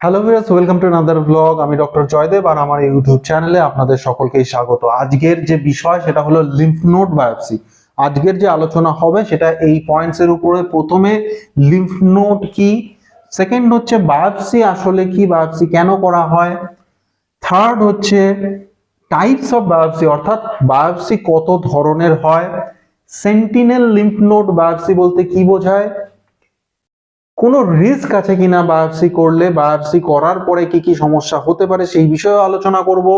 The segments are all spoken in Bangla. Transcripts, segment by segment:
Hello viewers welcome to another blog আমি ডক্টর জয়দেব আর আমার ইউটিউব চ্যানেলে আপনাদের সকলকেই স্বাগত। আজকের যে বিষয়, সেটা হলো লিম্ফ নোড বায়োপসি আজকের যে আলোচনা হবে, সেটা এই পয়েন্টস এর উপরে প্রথমে লিম্ফ নোড কি সেকেন্ড হচ্ছে বায়োপসি আসলে কি বায়োপসি কেন করা হয় থার্ড হচ্ছে টাইপস অফ বায়োপসি অর্থাৎ বায়োপসি কত ধরনের হয় সেন্টিনেল লিম্ফ নোড বায়োপসি বলতে কি বোঝায় কোনো রিস্ক আছে কিনা বায়োপসি করলে বায়োপসি করার পরে কি কি সমস্যা হতে পারে সেই বিষয়ে আলোচনা করব।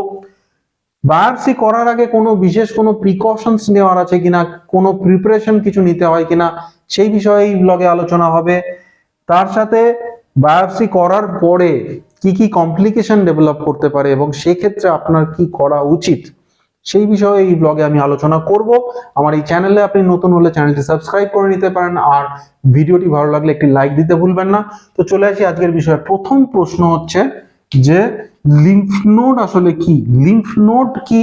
বায়োপসি করার আগে কোনো বিশেষ কোনো প্রিকশনস নেওয়ার আছে কিনা, কোনো প্রিপারেশন কিছু নিতে হয় কিনা, সেই বিষয়ে এই ব্লগে আলোচনা হবে। তার সাথে বায়োপসি করার পরে কি কি কমপ্লিকেশন ডেভেলপ করতে পারে এবং সেক্ষেত্রে আপনার কি করা উচিত? সেই বিষয়ে এই ব্লগে আমি আলোচনা করব। আমার এই চ্যানেলে আপনি নতুন হলে চ্যানেলটি সাবস্ক্রাইব করে নিতে পারেন আর ভিডিওটি ভালো লাগলে একটি লাইক দিতে ভুলবেন না। তো চলে আসি আজকের বিষয়ে। প্রথম প্রশ্ন হচ্ছে যে লিম্ফ নোড আসলে কি? লিম্ফ নোড কি?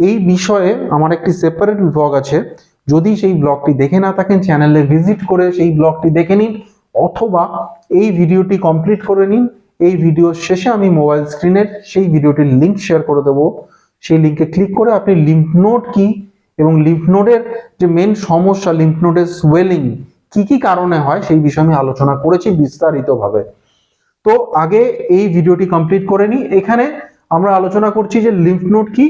এই বিষয়ে আমার একটি সেপারেট ব্লগ আছে। যদি সেই ব্লগটি দেখে না থাকেন চ্যানেলে ভিজিট করে সেই ব্লগটি দেখে নিন, অথবা এই ভিডিওটি কমপ্লিট করে নিন, এই ভিডিওর শেষে আমি মোবাইল স্ক্রিনের সেই ভিডিওটির লিংক শেয়ার করে দেবো। সেই লিঙ্কে ক্লিক করে আপনি লিম্ফ নোড কি এবং লিম্ফ নোডের যে মেন সমস্যা লিম্ফ নোডের সোয়েলিং কি কি কারণে হয় সেই বিষয়ে আমি আলোচনা করেছি বিস্তারিতভাবে। তো আগে এই ভিডিওটি কমপ্লিট করে নিই। এখানে আমরা আলোচনা করছি যে লিম্ফ নোড কি।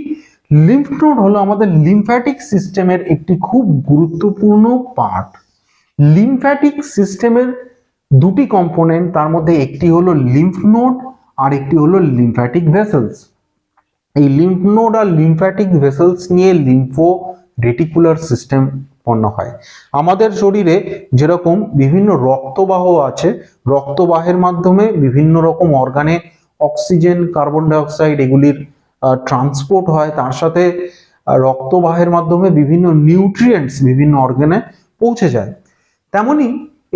লিম্ফ নোড হলো আমাদের লিম্ফ্যাটিক সিস্টেমের একটি খুব গুরুত্বপূর্ণ পার্ট লিম্ফ্যাটিক সিস্টেমের দুটি কম্পোনেন্ট তার মধ্যে একটি হলো লিম্ফ নোড আর একটি হলো লিম্ফ্যাটিক ভেসেলস এই লিম্ফ নোড আর লিম্ফ্যাটিক ভেসেলস নিয়ে লিম্ফো রেটিকুলার সিস্টেম উৎপন্ন হয়। আমাদের শরীরে যেরকম বিভিন্ন রক্তবাহ আছে, রক্তবাহের মাধ্যমে বিভিন্ন রকম অর্গানে অক্সিজেন কার্বন ডাইঅক্সাইড এগুলির ট্রান্সপোর্ট হয়। তার সাথে রক্তবাহের মাধ্যমে বিভিন্ন নিউট্রিয়েন্টস বিভিন্ন অর্গানে পৌঁছে যায়। তেমনি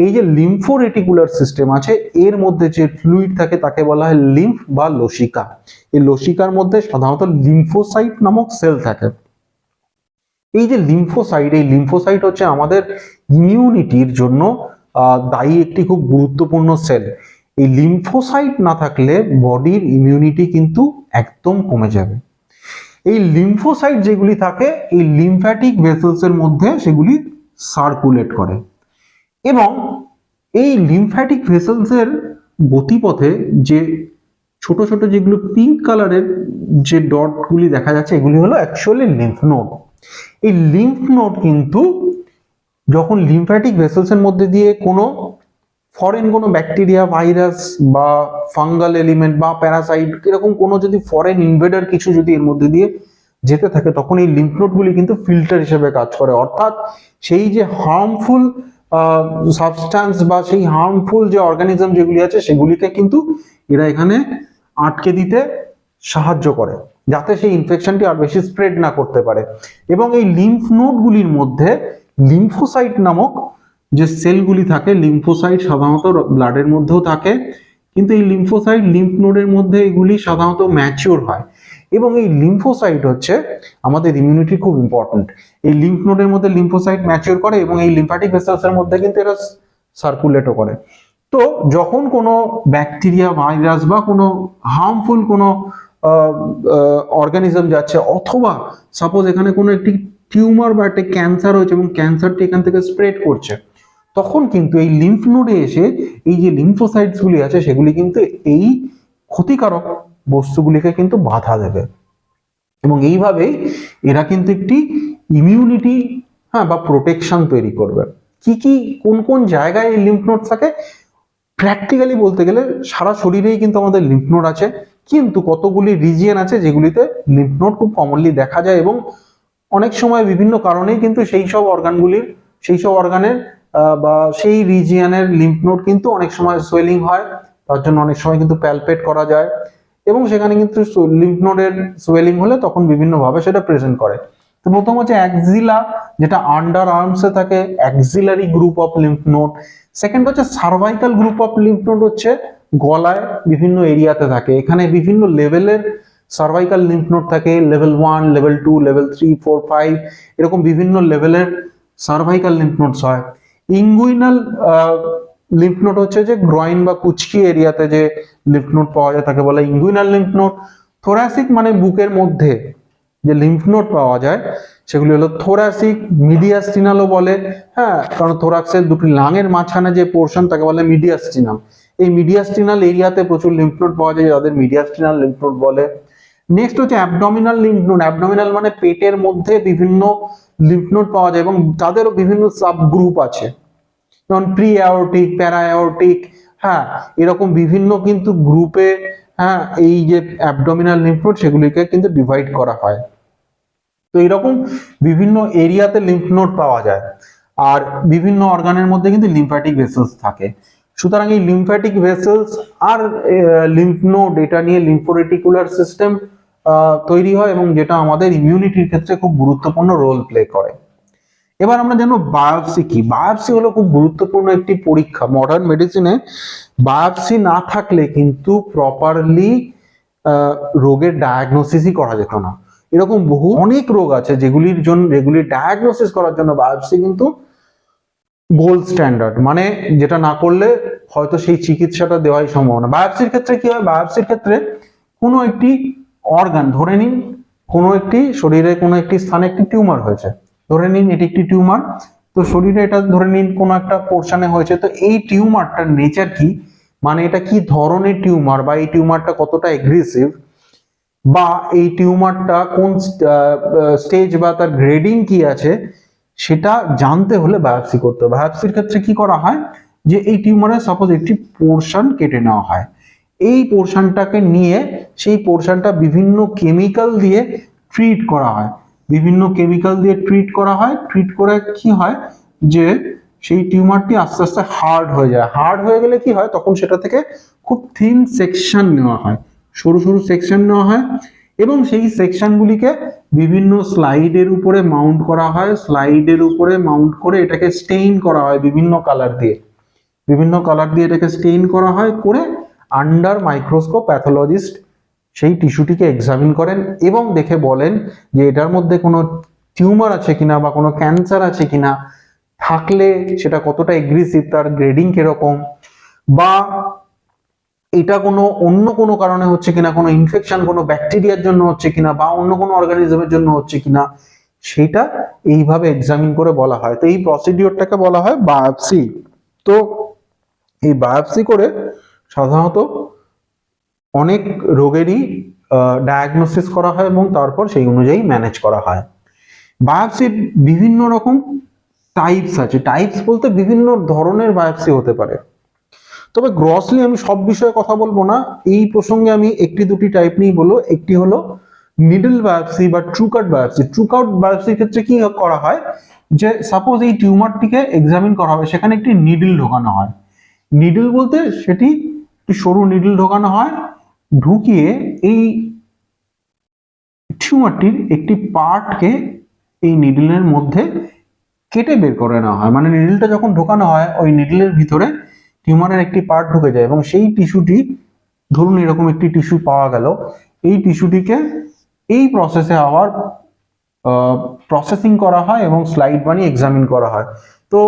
এই যে লিম্ফো রেটিকুলার সিস্টেম আছে, এর মধ্যে যে ফ্লুইড থাকে তাকে বলা হয় লিম্ফ বা লসিকা। এই লসিকার মধ্যে সাধারণত লিম্ফোসাইট নামক সেল থাকে। এই যে লিম্ফোসাইট এই লিম্ফোসাইট হচ্ছে আমাদের ইমিউনিটির জন্য দায়ী একটি খুব গুরুত্বপূর্ণ সেল এই লিম্ফোসাইট না থাকলে বডির ইমিউনিটি কিন্তু একদম কমে যাবে। এই লিম্ফোসাইট যেগুলি থাকে, এই লিম্ফ্যাটিক ভেসেলসের মধ্যে সেগুলি সার্কুলেট করে। এবং এই লিম্ফ্যাটিক ভেসেলসের গতিপথে যে ছোট ছোট যেগুলো পিঙ্ক কালারের যে ডটগুলি দেখা যাচ্ছে, এগুলি হলো অ্যাকচুয়ালি লিম্ফ নোড এই লিম্ফ নোড কিন্তু যখন লিম্ফ্যাটিক ভেসেলসের মধ্যে দিয়ে কোনো ফরেন কোনো ব্যাকটেরিয়া ভাইরাস বা ফাঙ্গাল এলিমেন্ট বা প্যারাসাইট এরকম কোনো যদি ফরেন ইনভেডার কিছু যদি এর মধ্যে দিয়ে যেতে থাকে, তখন এই লিম্ফ নোডগুলি কিন্তু ফিল্টার হিসেবে কাজ করে। অর্থাৎ সেই যে হার্মফুল সাবস্টান্স বা সেই হার্মফুল যে অর্গানিজম যেগুলি আছে, সেগুলিকে কিন্তু এরা এখানে আটকে দিতে সাহায্য করে, যাতে সেই ইনফেকশনটি আর বেশি স্প্রেড না করতে পারে। এবং এই লিম্ফ নোডগুলির মধ্যে লিম্ফোসাইট নামক যে সেলগুলি থাকে লিম্ফোসাইট সাধারণত ব্লাডের মধ্যেও থাকে, কিন্তু এই লিম্ফোসাইট লিম্ফ নোডের মধ্যে এগুলি সাধারণত ম্যাচিওর হয়। এবং এই লিম্ফোসাইট হচ্ছে আমাদের ইমিউনিটি খুব ইম্পর্ট্যান্ট এই লিম্ফ নোডের মধ্যে লিম্ফোসাইট ম্যাচিওর করে এবং এই লিম্ফ্যাটিক ভেসেলসের মধ্যে কিন্তু এরা সার্কুলেটও করে। তো যখন কোনো ব্যাকটেরিয়া ভাইরাস বা কোনো হার্মফুল কোনো অর্গানিজম যাচ্ছে অথবা সাপোজ এখানে কোনো একটি টিউমার বা একটা ক্যান্সার হয়েছে এবং ক্যান্সারটি এখান থেকে স্প্রেড করছে, তখন কিন্তু এই লিম্ফ নোডে এসে এই যে লিম্ফোসাইটস গুলি আছে সেগুলি কিন্তু এই ক্ষতিকারক বস্তুগুলিকে কিন্তু বাধা দেবে। এবং এইভাবেই এরা কিন্তু একটি ইমিউনিটি হ্যাঁ বা প্রোটেকশন তৈরি করবে। কি কি, কোন কোন জায়গায় এই লিম্ফ নোড থাকে? প্র্যাকটিক্যালি বলতে গেলে সারা শরীরেই কিন্তু আমাদের লিম্ফ নোড আছে, কিন্তু কতগুলি রিজিয়ন আছে যেগুলিতে লিম্ফ নোড খুব কমনলি দেখা যায় এবং অনেক সময় বিভিন্ন কারণেই কিন্তু সেই সব অর্গানগুলির সেই সব অর্গানের বা সেই রিজিয়নের লিম্ফ নোড কিন্তু অনেক সময় সোয়েলিং হয়, তার জন্য অনেক সময় কিন্তু প্যালপেট করা যায়। এবং সেখানে কিন্তু লিম্ফ নোডের সোয়েলিং হলে তখন বিভিন্নভাবে সেটা প্রেজেন্ট করে। তো প্রথম হচ্ছে অ্যাক্সিলা, যেটা আন্ডার আর্মসে থাকে axillary group of lymph node second হচ্ছে cervical group of lymph node হচ্ছে গলায় বিভিন্ন এরিয়াতে থাকে। এখানে বিভিন্ন লেভেলের সার্ভাইকাল লিম্ফ নোড থাকে level one level two level three four five এরকম বিভিন্ন লেভেলের সার্ভাইকাল লিম্ফ নোডস হয়। ইঙ্গুইনাল লিম্ফ নোড হচ্ছে যে গ্রয়েন বা কুচকি এরিয়াতে যে লিম্ফ নোড পাওয়া যায়, তাকে বলে ইঙ্গুইনাল লিম্ফ নোড থোরাসিক মানে বুকের মধ্যে যে লিম্ফ নোড পাওয়া যায়, সেগুলি হলো থোরাসিক মিডিয়াস্টিনালও বলে হ্যাঁ কারণ থোরাক্সের দুটি লাঙের মাঝখানে যে পোর্শন তাকে বলে মিডিয়াস্টিনাম এই মিডিয়াস্টিনাল এরিয়াতে প্রচুর লিম্ফ নোড পাওয়া যায়, যাদের মিডিয়াস্টিনাল লিম্ফ নোড বলে। নেক্সট হচ্ছে অ্যাবডোমিনাল লিম্ফ নোড অ্যাবডোমিনাল মানে পেটের মধ্যে বিভিন্ন লিম্ফ নোড পাওয়া যায় এবং তাদেরও বিভিন্ন সাব গ্রুপ আছে। যেমন প্রি অ্যাওরটিক প্যারা অ্যাওরটিক হ্যাঁ এরকম বিভিন্ন কিন্তু গ্রুপে হ্যাঁ এই যে অ্যাবডোমিনাল লিম্ফ নোড সেগুলিকে কিন্তু ডিভাইড করা হয়। তো এরকম বিভিন্ন এরিয়াতে লিম্ফ নোড পাওয়া যায়। আর বিভিন্ন অর্গানের মধ্যে কিন্তু লিম্ফ্যাটিক ভেসেলস থাকে। সুতরাং এই লিম্ফ্যাটিক ভেসেলস আর লিম্ফ নোড এটা নিয়ে লিম্ফোরেটিকুলার সিস্টেম তৈরি হয় এবং যেটা আমাদের ইমিউনিটির ক্ষেত্রে খুব গুরুত্বপূর্ণ রোল প্লে করে। এবার আমরা জানব বায়োপসি কি? বায়োপসি হলো খুব গুরুত্বপূর্ণ একটি পরীক্ষা। মডার্ন মেডিসিনে বায়োপসি না থাকলে কিন্তু প্রপারলি রোগের ডায়াগনোসিসই করা যেত না। এরকম বহু, অনেক রোগ আছে যেগুলির জন্য যেগুলি ডায়াগনোসিস করার জন্য বায়োপসি কিন্তু গোল্ড স্ট্যান্ডার্ড মানে যেটা না করলে হয়তো সেই চিকিৎসাটা দেওয়াই সম্ভব না। বায়োপসির ক্ষেত্রে কি হয়? বায়োপসির ক্ষেত্রে কোনো একটি অর্গান ধরে নিন, কোনো একটি শরীরে কোনো একটি স্থানে একটি টিউমার হয়েছে। ধরে নিন এটি একটি টিউমার। তো শরীরে এটা ধরে নিন কোনো একটা পোর্শনে হয়েছে। তো এই টিউমারটার নেচার কি? মানে এটা কি ধরনের টিউমার বা এই টিউমারটা কতটা এগ্রেসিভ বা এই টিউমারটা কোন স্টেজ বা তার গ্রেডিং কি আছে? সেটা জানতে হলে বায়োপসি করতে হবে। বায়োপসির ক্ষেত্রে কি করা হয়? যে এই টিউমারের সাপোজ একটি পোর্শন কেটে নেওয়া হয়। এই পোর্শনটাকে নিয়ে সেই পোর্শনটা বিভিন্ন কেমিক্যাল দিয়ে ট্রিট করা হয়। বিভিন্ন কেমিক্যাল দিয়ে ট্রিট করা হয়। ট্রিট করে কি হয়? যে সেই টিউমারটি আস্তে আস্তে হার্ড হয়ে যায়। হার্ড হয়ে গেলে কি হয়? তখন সেটা থেকে খুব থিন সেকশন নেওয়া হয়। সরু সরু সেকশন নেওয়া হয় এবং সেই সেকশনগুলিকে বিভিন্ন স্লাইডের উপরে মাউন্ট করা হয়। স্লাইডের উপরে মাউন্ট করে এটাকে স্টেইন করা হয় বিভিন্ন কালার দিয়ে। বিভিন্ন কালার দিয়ে এটাকে স্টেইন করা হয় করে আন্ডার মাইক্রোস্কোপ প্যাথোলজিস্ট সেই টিস্যুটিকে এক্সামিন করেন এবং দেখে বলেন যে এটার মধ্যে কোনো টিউমার আছে কিনা বা কোনো ক্যান্সার আছে কিনা, থাকলে সেটা কতটা এগ্রেসিভ তার গ্রেডিং কীরকম, বা এটা কোনো অন্য কোনো কারণে হচ্ছে কিনা, কোনো ইনফেকশন কোনো ব্যাকটেরিয়ার জন্য হচ্ছে কিনা, বা অন্য কোনো অর্গানিজমের জন্য হচ্ছে কিনা, সেটা এইভাবে এক্সামিন করে বলা হয়। তো এই প্রসিডিওরটাকে বলা হয় বায়োপসি তো এই বায়োপসি করে সাধারণত অনেক রোগেরই ডায়াগনোসিস করা হয় এবং তারপর সেই অনুযায়ী ম্যানেজ করা হয়। বায়োপসির বিভিন্ন রকম টাইপস আছে। টাইপস বলতে বিভিন্ন ধরনের বায়োপসি হতে পারে। তবে গ্রসলি আমি সব বিষয়ে কথা বলব না। এই প্রসঙ্গে আমি একটি দুটি টাইপ নিয়েই বলব। একটি হলো নিডল বায়োপসি বা ট্রুকাট বায়োপসি ট্রুকাট বায়োপসির ক্ষেত্রে কি করা হয়? যে সাপোজ এই টিউমারটিকে এক্সামিন করা হবে সেখানে একটি নিডল ঢোকানো হয়। নিডল বলতে সেটি একটি সরু নিডল ঢোকানো হয়। ঢুকিয়ে এই টিউমারটির একটি পার্টকে এই নিডলের মধ্যে কেটে বের করে নেওয়া হয়। মানে নিডলটা যখন ঢোকানো হয়, ওই নিডলের ভিতরে টিউমারের একটি পার্ট ঢুকে যায় এবং সেই টিস্যুটি ধরুন এরকম একটি টিস্যু পাওয়া গেল, এই টিস্যুটিকে এই প্রসেসে আবার প্রসেসিং করা হয় এবং স্লাইড বানিয়ে এক্সামিন করা হয়। তো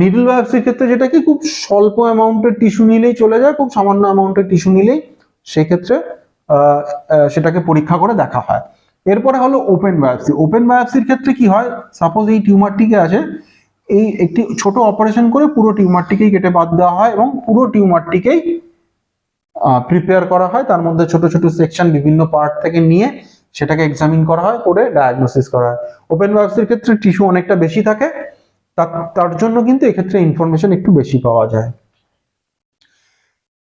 নিডল বায়োপসির ক্ষেত্রে যেটা কি খুব স্বল্প অ্যামাউন্টের টিস্যু নিলেই চলে যায়, খুব সামান্য অ্যামাউন্টের টিস্যু নিলেই সেক্ষেত্রে সেটাকে পরীক্ষা করে দেখা হয়। এরপরে হলো ওপেন বায়োপসি ওপেন বায়োপসির ক্ষেত্রে কি হয়? সাপোজ এই টিউমারটিকে আছে, এই একটি ছোট অপারেশন করে পুরো টিউমারটিকেই কেটে বাদ দেওয়া হয় এবং পুরো টিউমারটিকেই প্রিপেয়ার করা হয়। তার মধ্যে ছোট ছোট সেকশন বিভিন্ন পার্ট থেকে নিয়ে সেটাকে এক্সামিন করা হয়, করে ডায়াগনোসিস করা হয়। ওপেন বায়োপসির ক্ষেত্রে টিস্যু অনেকটা বেশি থাকে, তার জন্য কিন্তু এক্ষেত্রে ইনফরমেশন একটু বেশি পাওয়া যায়।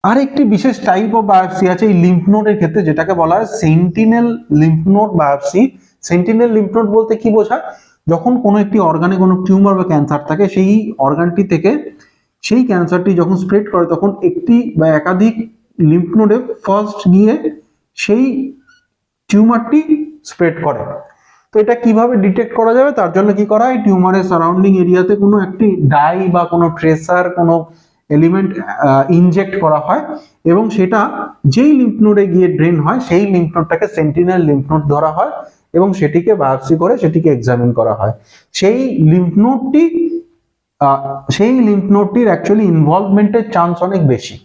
আর একটি বিশেষ টাইপ অফ বায়োপসি আছে এই লিম্ফ নোডের ক্ষেত্রে, যেটাকে বলা হয় sentinel lymph node biopsy sentinel lymph node বলতে কি বোঝায়? যখন কোনো একটি অর্গানে কোনো টিউমার বা ক্যান্সার থাকে, সেই অর্গানটি থেকে সেই ক্যান্সারটি যখন স্প্রেড করে, তখন একটি বা একাধিক লিম্ফ নোডে ফার্স্ট গিয়ে সেই টিউমারটি স্প্রেড করে। তো এটা কীভাবে ডিটেক্ট করা যাবে? তার জন্য কি করা হয়? টিউমারের সারাউন্ডিং এরিয়াতে কোনো একটি ডাই বা কোনো ট্রেসার কোনো এলিমেন্ট ইনজেক্ট করা হয় এবং সেটা যেই লিম্ফ নোডে গিয়ে ড্রেন হয়, সেই লিম্ফ নোডটাকে সেন্টিনাল লিম্ফ নোড ধরা হয় এবং সেটিকে বায়োপসি করে সেটিকে এক্সামিন করা হয়। সেই লিম্ফ নোডটি সেই লিম্ফ নোডটির অ্যাকচুয়ালি ইনভলভমেন্টের চান্স অনেক বেশি।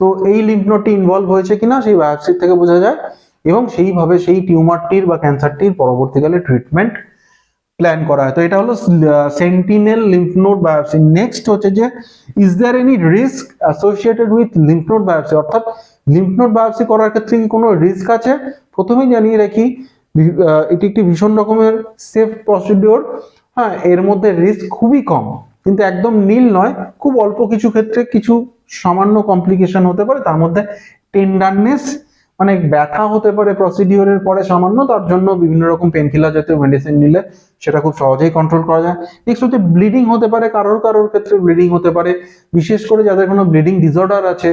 তো এই লিম্ফ নোডটি ইনভলভ হয়েছে কিনা সেই বায়োপসি থেকে বোঝা যায় এবং সেইভাবে সেই টিউমারটির বা ক্যান্সারটির পরবর্তীকালে ট্রিটমেন্ট প্ল্যান করা হয়। তো এটা হলো sentinel lymph node biopsy next হচ্ছে যে is there any risk associated with lymph node biopsy অর্থাৎ লিম্ফ নোড বায়োপসি করার ক্ষেত্রে কি কোনো রিস্ক আছে? প্রথমেই জানিয়ে রাখি এটি একটি ভীষণ রকমের সেফ প্রসিডিওর হ্যাঁ এর মধ্যে রিস্ক খুবই কম, কিন্তু একদম নীল নয়। খুব অল্প কিছু ক্ষেত্রে কিছু সামান্য কমপ্লিকেশন হতে পারে। তার মধ্যে টেন্ডারনেস মানে ব্যথা হতে পারে প্রসিডিওরের পরে সামান্য তার জন্য বিভিন্ন রকম পেনকিলার জাতীয় মেডিসিন নিলে সেটা খুব সহজেই কন্ট্রোল করা যায়। নেক্সট হচ্ছে ব্লিডিং হতে পারে, কারোর কারোর ক্ষেত্রে ব্লিডিং হতে পারে। বিশেষ করে যাদের কোনো ব্লিডিং ডিসঅর্ডার আছে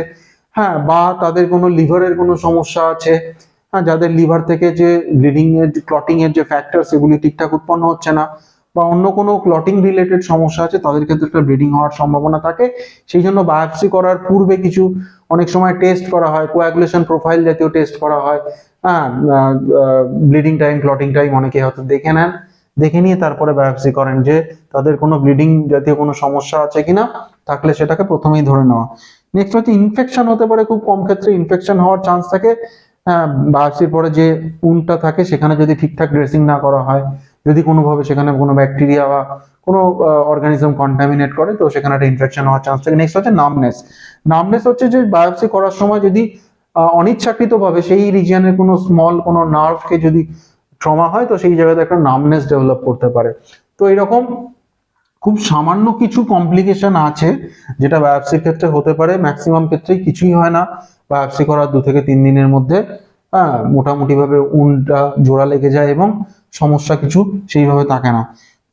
হ্যাঁ বা তাদের কোনো লিভারের কোনো সমস্যা আছে হ্যাঁ যাদের লিভার থেকে যে ব্লিডিং এর ক্লটিং এর যে ফ্যাক্টর সেগুলি ঠিকঠাক উৎপন্ন হচ্ছে না বা অন্য কোনো ক্লটিং রিলেটেড সমস্যা আছে, তাদের ক্ষেত্রে একটা ব্লিডিং হওয়ার সম্ভাবনা থাকে। সেই জন্য বায়োপসি করার পূর্বে কিছু, অনেক সময় টেস্ট করা হয় কোয়াগুলেশন প্রোফাইল জাতীয় টেস্ট করা হয়। হ্যাঁ ব্লিডিং টাইম ক্লটিং টাইম অনেকে হয়তো দেখে নেন। দেখে নিয়ে তারপরে বায়োপসি করেন যে তাদের কোনো ব্লিডিং জাতীয় কোনো সমস্যা আছে কিনা, থাকলে সেটাকে প্রথমেই ধরে নেওয়া। নেক্সট হচ্ছে ইনফেকশন হতে পারে, খুব কম ক্ষেত্রে ইনফেকশন হওয়ার চান্স থাকে। হ্যাঁ বায়োপসির পরে যে উনটা থাকে, সেখানে যদি ঠিকঠাক ড্রেসিং না করা হয় যদি কোনোভাবে সেখানে কোনো ব্যাকটেরিয়া বা কোনো অর্গানিজম কন্টামিনেট করে, তো সেখানে একটা ইনফেকশন হওয়ার চান্স থাকে। নেক্সট হচ্ছে নামনেস নামনেস হচ্ছে যে বায়োপসি করার সময় যদি অনিচ্ছাকৃতভাবে সেই রিজিয়নের কোনো স্মল কোনো নার্ভকে যদি ট্রমা হয়, তো সেই জায়গাতে একটা নামনেস ডেভেলপ করতে পারে। তো এরকম খুব সামান্য কিছু কমপ্লিকেশন আছে, যেটা বায়োপসির ক্ষেত্রে হতে পারে। ম্যাক্সিমাম ক্ষেত্রে কিছুই হয় না। বায়োপসি করার দু থেকে তিন দিনের মধ্যে হ্যাঁ মোটামুটিভাবে উনটা জোড়া লেগে যায় এবং সমস্যা কিছু সেইভাবে থাকে না।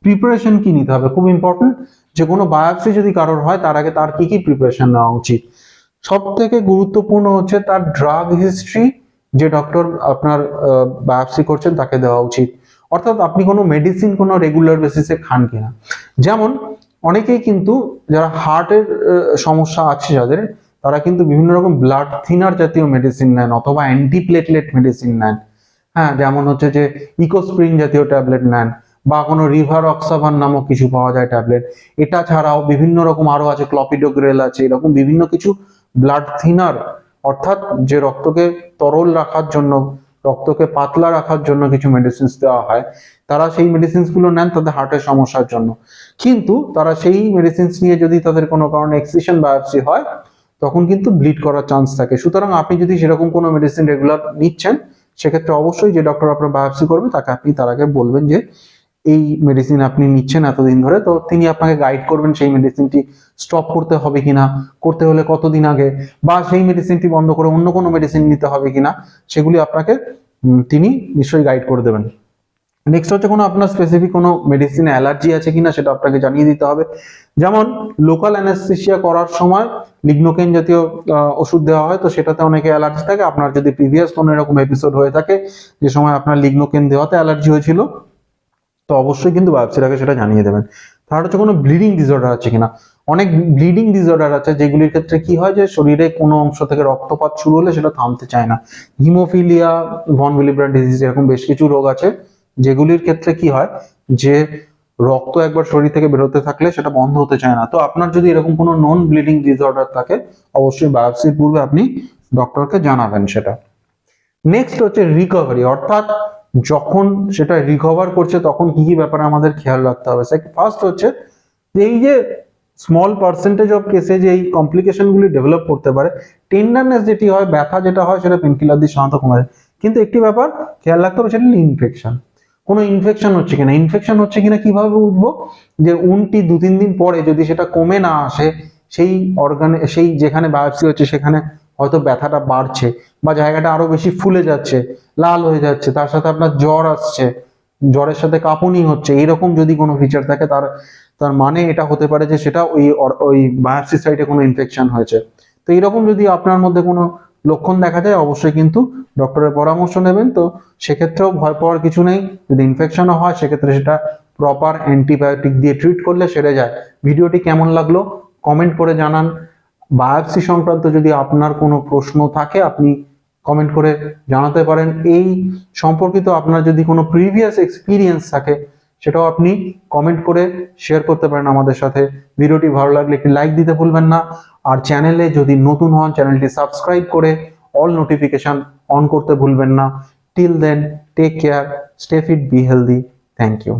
প্রিপারেশন কি নিতে হবে? খুব ইম্পর্টেন্ট যে কোনো বায়োপসি যদি কারোর হয়, তার আগে তার কি কি প্রিপারেশন নেওয়া উচিত? সব থেকে গুরুত্বপূর্ণ হচ্ছে তার ড্রাগ হিস্ট্রি যে ডক্টর আপনার বায়োপসি করছেন, তাকে দেওয়া উচিত। অর্থাৎ আপনি কোনো মেডিসিন কোনো রেগুলার বেসিসে খান কিনা। যেমন অনেকেই কিন্তু যারা হার্টের সমস্যা আছে যাদের, তারা কিন্তু বিভিন্ন রকম ব্লাড থিনার জাতীয় মেডিসিন নেন অথবা অ্যান্টিপ্লেটলেট মেডিসিন নেন। হ্যাঁ যেমন হচ্ছে যে ইকোস্প্রিন জাতীয় ট্যাবলেট নেন বা কোনো রিভার অক্সাভান নামক কিছু পাওয়া যায় ট্যাবলেট এটা ছাড়াও বিভিন্ন রকম আরও আছে ক্লপিডোগ্রেল আছে, এরকম বিভিন্ন কিছু ব্লাড থিনার অর্থাৎ যে রক্তকে তরল রাখার জন্য, রক্তকে পাতলা রাখার জন্য কিছু মেডিসিনস দেওয়া হয়, তারা সেই মেডিসিনসগুলো নেন তাদের হার্টের সমস্যার জন্য। কিন্তু তারা সেই মেডিসিনস নিয়ে যদি তাদের কোনো কারণে এক্সিশন বায়োপসি হয়, তখন কিন্তু ব্লিড করার চান্স থাকে। সুতরাং আপনি যদি সেরকম কোনো মেডিসিন রেগুলার নিচ্ছেন সেক্ষেত্রে অবশ্যই যে ডক্টর আপনার বায়োপসি করবে, তাকে আপনি তার আগে বলবেন যে, এই মেডিসিন আপনি নিচ্ছেন এতদিন ধরে। তো তিনি আপনাকে গাইড করবেন সেই মেডিসিনটি স্টপ করতে হবে কিনা, করতে হলে কতদিন আগে, বা সেই মেডিসিনটি বন্ধ করে অন্য কোনো মেডিসিন নিতে হবে কিনা, সেগুলি আপনাকে তিনি নিশ্চয়ই গাইড করে দেবেন। নেক্সট হচ্ছে কোনো আপনার স্পেসিফিক কোনো মেডিসিনে অ্যালার্জি আছে কিনা সেটা আপনাকে জানিয়ে দিতে হবে। যেমন লোকাল অ্যানাস্থেসিয়া করার সময় লিগনোকেন জাতীয় ওষুধ দেওয়া হয়, তো সেটাতে অনেকে অ্যালার্জি থাকে। আপনার যদি প্রিভিয়াস কোনো এরকম এপিসোড হয়ে থাকে, যে সময় আপনার লিগনোকেন দেওয়াতে অ্যালার্জি হয়েছিল, তো অবশ্যই কিন্তু বায়োপসির আগে সেটা জানিয়ে দেবেন। তার হচ্ছে কোনো ব্লিডিং ডিসঅর্ডার আছে কিনা। অনেক ব্লিডিং ডিসঅর্ডার আছে, যেগুলির ক্ষেত্রে কি হয় যে শরীরে কোনো অংশ থেকে রক্তপাত শুরু হলে সেটা থামতে চায় না। হিমোফিলিয়া ভন উইলিব্রান্ড ডিজিজ এরকম বেশ কিছু রোগ আছে। যেগুলির ক্ষেত্রে কি হয় যে রক্ত একবার শরীর থেকে বেরোতে থাকলে সেটা বন্ধ হতে চায় না। তো আপনার যদি এরকম কোনো নন ব্লিডিং ডিসঅর্ডার থাকে, অবশ্যই বায়োপসির পূর্বে আপনি ডক্টরকে জানাবেন সেটা। নেক্সট হচ্ছে রিকভারি অর্থাৎ যখন সেটা রিকভার করছে তখন কি কি ব্যাপারে আমাদের খেয়াল রাখতে হবে। ফার্স্ট হচ্ছে এই যে স্মল পার্সেন্টেজ অফ কেসে যে এই কমপ্লিকেশন গুলি ডেভেলপ করতে পারে টেন্ডারনেস যেটি হয়, ব্যথা যেটা হয়, সেটা পেনকিলার দিয়ে সাধারণত কমে যায় কিন্তু একটি ব্যাপার খেয়াল রাখতে হবে, সেটা ইনফেকশন কোনো ইনফেকশন হচ্ছে কিনা? ইনফেকশন হচ্ছে কিনা কীভাবে বুঝব যে উনটি দু তিন দিন পরে যদি সেটা কমে না আসে, সেই অর্গানে সেই যেখানে বায়োপসি হচ্ছে সেখানে হয়তো ব্যথাটা বাড়ছে বা জায়গাটা আরও বেশি ফুলে যাচ্ছে, লাল হয়ে যাচ্ছে, তার সাথে আপনার জ্বর আসছে, জ্বরের সাথে কাঁপুনি হচ্ছে এরকম যদি কোনো ফিচার থাকে তার তার মানে এটা হতে পারে যে সেটা ওই ওই বায়োপসি সাইটে কোনো ইনফেকশন হয়েছে। তো এরকম যদি আপনার মধ্যে কোনো লক্ষণ দেখা যায়, অবশ্যই কিন্তু ডক্টরের পরামর্শ নেবেন। তো সেক্ষেত্রেও ভয় পাওয়ার কিছু নেই। যদি ইনফেকশনও হয়, সেক্ষেত্রে সেটা প্রপার অ্যান্টিবায়োটিক দিয়ে ট্রিট করলে সেরে যায়। ভিডিওটি কেমন লাগল কমেন্ট করে জানান। বায়োপসি সংক্রান্ত যদি আপনার কোনো প্রশ্ন থাকে, আপনি কমেন্ট করে জানাতে পারেন। এই সম্পর্কিত আপনার যদি কোনো প্রিভিয়াস এক্সপিরিয়েন্স থাকে সেটাও আপনি কমেন্ট করে শেয়ার করতে পারেন আমাদের সাথে। ভিডিওটি ভালো লাগলে একটি লাইক দিতে ভুলবেন না। আর চ্যানেলে যদি নতুন হন চ্যানেলটি সাবস্ক্রাইব করে অল নোটিফিকেশান অন করতে ভুলবেন না। Till then take care stay fit be healthy thank you